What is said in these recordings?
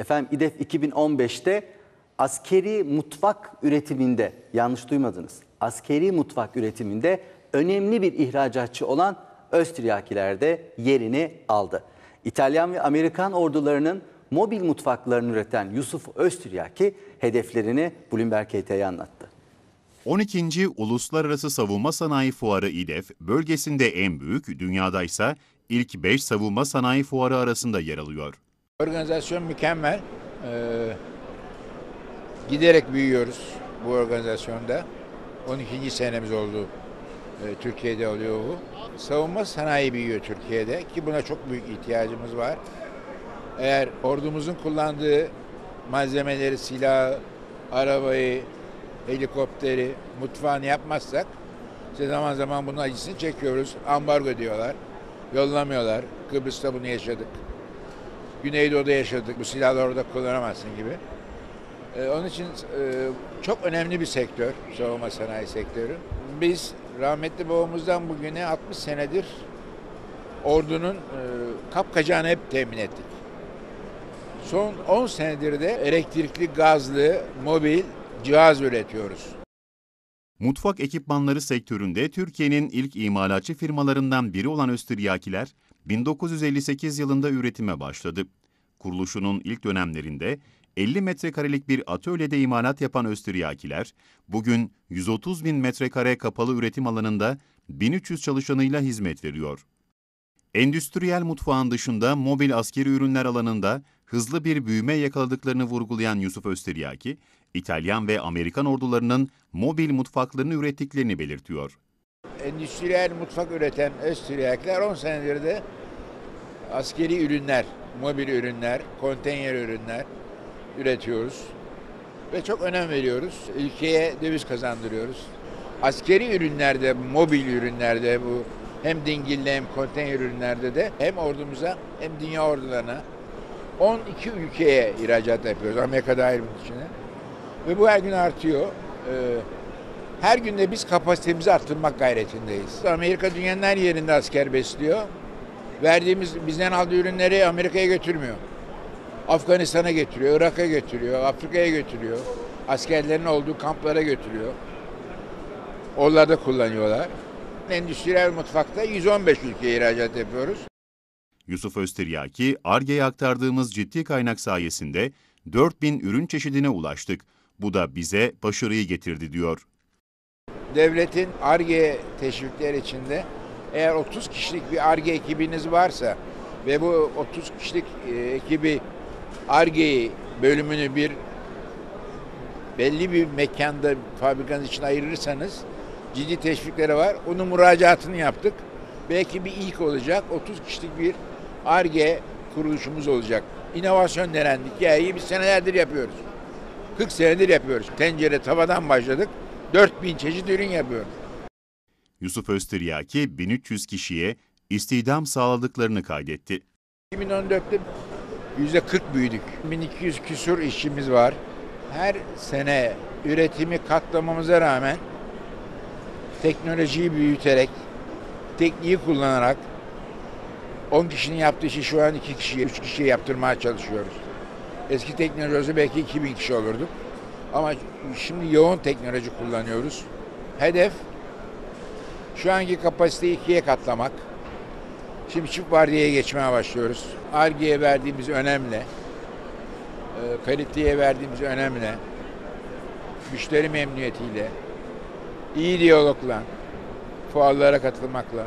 efendim İDEF 2015'te askeri mutfak üretiminde yanlış duymadınız. Askeri mutfak üretiminde önemli bir ihracatçı olan Östriyakiler yerini aldı. İtalyan ve Amerikan ordularının mobil mutfaklarını üreten Yusuf Östiryaki hedeflerini Bloomberg KT'ye anlattı. 12. Uluslararası Savunma Sanayi Fuarı İDEF, bölgesinde en büyük, dünyada ise ilk 5 savunma sanayi fuarı arasında yer alıyor. Organizasyon mükemmel. Ee, giderek büyüyoruz bu organizasyonda. 12. senemiz oldu. Ee, Türkiye'de oluyor bu. Savunma sanayi büyüyor Türkiye'de ki buna çok büyük ihtiyacımız var. Eğer ordumuzun kullandığı malzemeleri, silahı, arabayı, helikopteri, mutfağını yapmazsak işte zaman zaman bunun acısını çekiyoruz. Ambargo diyorlar. Yollamıyorlar. Kıbrıs'ta bunu yaşadık. Güneydoğu'da yaşadık. Bu silahları orada kullanamazsın gibi. Ee, onun için e, çok önemli bir sektör, savunma sanayi sektörü. Biz rahmetli babamızdan bugüne 60 senedir ordunun e, kapkacağını hep temin ettik. Son 10 senedir de elektrikli, gazlı, mobil cihaz üretiyoruz. Mutfak ekipmanları sektöründe Türkiye'nin ilk imalatçı firmalarından biri olan Österyakiler, 1958 yılında üretime başladı. Kuruluşunun ilk dönemlerinde 50 metrekarelik bir atölyede imalat yapan Österyakiler, bugün 130 bin metrekare kapalı üretim alanında 1300 çalışanıyla hizmet veriyor. Endüstriyel mutfağın dışında mobil askeri ürünler alanında hızlı bir büyüme yakaladıklarını vurgulayan Yusuf Österyaki, İtalyan ve Amerikan ordularının mobil mutfaklarını ürettiklerini belirtiyor. Endüstriyel mutfak üreten Österyakiler 10 senedir de askeri ürünler, mobil ürünler, konteyner ürünler üretiyoruz. Ve çok önem veriyoruz. Ülkeye döviz kazandırıyoruz. Askeri ürünlerde, mobil ürünlerde bu hem dingilli hem konteyner ürünlerde de hem ordumuza hem dünya ordularına 12 ülkeye ihracat yapıyoruz. Amerika dahil bunun içine. Ve bu her gün artıyor. Ee, her günde biz kapasitemizi arttırmak gayretindeyiz. Amerika dünyanın her yerinde asker besliyor. Verdiğimiz, bizden aldığı ürünleri Amerika'ya götürmüyor. Afganistan'a götürüyor, Irak'a götürüyor, Afrika'ya götürüyor. Askerlerin olduğu kamplara götürüyor. Onlar da kullanıyorlar. Endüstriyel mutfakta 115 ülkeye ihracat yapıyoruz. Yusuf Östiryaki, ARGE'ye aktardığımız ciddi kaynak sayesinde 4000 ürün çeşidine ulaştık. Bu da bize başarıyı getirdi diyor. Devletin ARGE teşvikleri içinde eğer 30 kişilik bir ARGE ekibiniz varsa ve bu 30 kişilik e, ekibi ARGE bölümünü bir belli bir mekanda fabrikanız için ayırırsanız ciddi teşvikleri var. Onun müracaatını yaptık. Belki bir ilk olacak. 30 kişilik bir ARGE kuruluşumuz olacak. İnovasyon denen hikayeyi biz senelerdir yapıyoruz. 40 senedir yapıyoruz. Tencere tavadan başladık. 4000 çeşit ürün yapıyoruz. Yusuf Östiryaki 1300 kişiye istihdam sağladıklarını kaydetti. 2014'te yüzde 40 büyüdük. 1200 küsur işçimiz var. Her sene üretimi katlamamıza rağmen teknolojiyi büyüterek, tekniği kullanarak 10 kişinin yaptığı işi şu an 2 kişiye, 3 kişiye yaptırmaya çalışıyoruz. Eski teknoloji belki 2000 kişi olurdu. Ama şimdi yoğun teknoloji kullanıyoruz. Hedef şu anki kapasiteyi ikiye katlamak. Şimdi çift vardiyaya geçmeye başlıyoruz. Arge'ye verdiğimiz önemli. E, kaliteye verdiğimiz önemli. Müşteri memnuniyetiyle, iyi diyalogla, fuarlara katılmakla.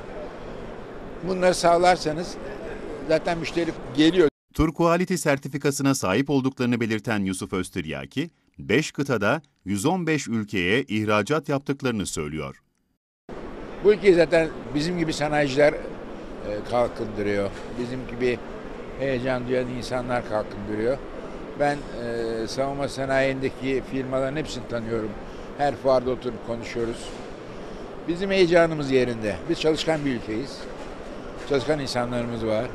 Bunları sağlarsanız zaten müşteri geliyor. Tur Quality sertifikasına sahip olduklarını belirten Yusuf Östiryaki, 5 kıtada 115 ülkeye ihracat yaptıklarını söylüyor. Bu ülkeyi zaten bizim gibi sanayiciler e, kalkındırıyor. Bizim gibi heyecan duyan insanlar kalkındırıyor. Ben e, savunma sanayindeki firmaların hepsini tanıyorum. Her fuarda oturup konuşuyoruz. Bizim heyecanımız yerinde. Biz çalışkan bir ülkeyiz. Çalışkan insanlarımız var.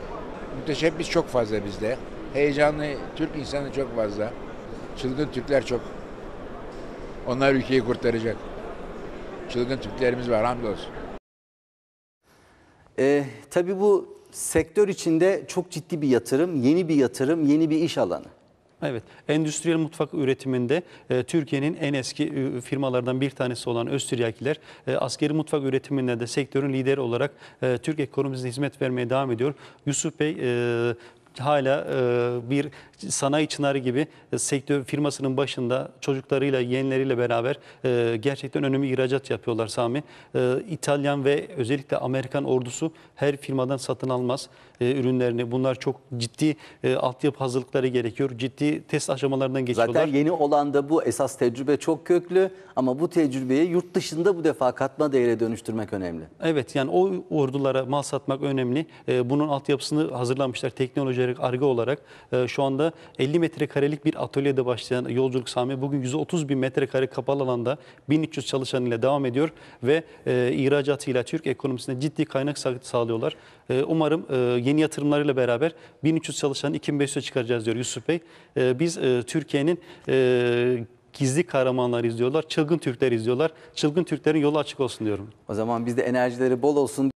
Müteşebbis çok fazla bizde. Heyecanlı Türk insanı çok fazla. Çılgın Türkler çok. Onlar ülkeyi kurtaracak. Çılgın Türklerimiz var hamdolsun. Ee, tabii bu sektör içinde çok ciddi bir yatırım, yeni bir yatırım, yeni bir iş alanı. Evet, endüstriyel mutfak üretiminde e, Türkiye'nin en eski e, firmalardan bir tanesi olan Öztüryakiler e, askeri mutfak üretiminde de sektörün lideri olarak e, Türk ekonomisine hizmet vermeye devam ediyor. Yusuf Bey e, hala e, bir sanayi çınarı gibi e, sektör firmasının başında çocuklarıyla, yeğenleriyle beraber e, gerçekten önemli ihracat yapıyorlar Sami. E, İtalyan ve özellikle Amerikan ordusu her firmadan satın almaz e, ürünlerini. Bunlar çok ciddi e, altyapı hazırlıkları gerekiyor. Ciddi test aşamalarından geçiyorlar. Zaten yeni olan da bu esas tecrübe çok köklü ama bu tecrübeyi yurt dışında bu defa katma değere dönüştürmek önemli. Evet yani o ordulara mal satmak önemli. Ee, Bunun altyapısını hazırlamışlar teknoloji olarak, arge olarak. Ee, Şu anda 50 metrekarelik bir atölyede başlayan yolculuk Sami bugün 130 bin metrekare kapalı alanda 1300 çalışan ile devam ediyor ve e, ihracatıyla Türk ekonomisine ciddi kaynak sa- sağlıyorlar. Ee, Umarım e, yeni yatırımlarıyla beraber 1300 çalışan 2500'e çıkaracağız diyor Yusuf Bey. Ee, Biz e, Türkiye'nin e, gizli kahramanlar izliyorlar, çılgın Türkler izliyorlar. Çılgın Türklerin yolu açık olsun diyorum. O zaman biz de enerjileri bol olsun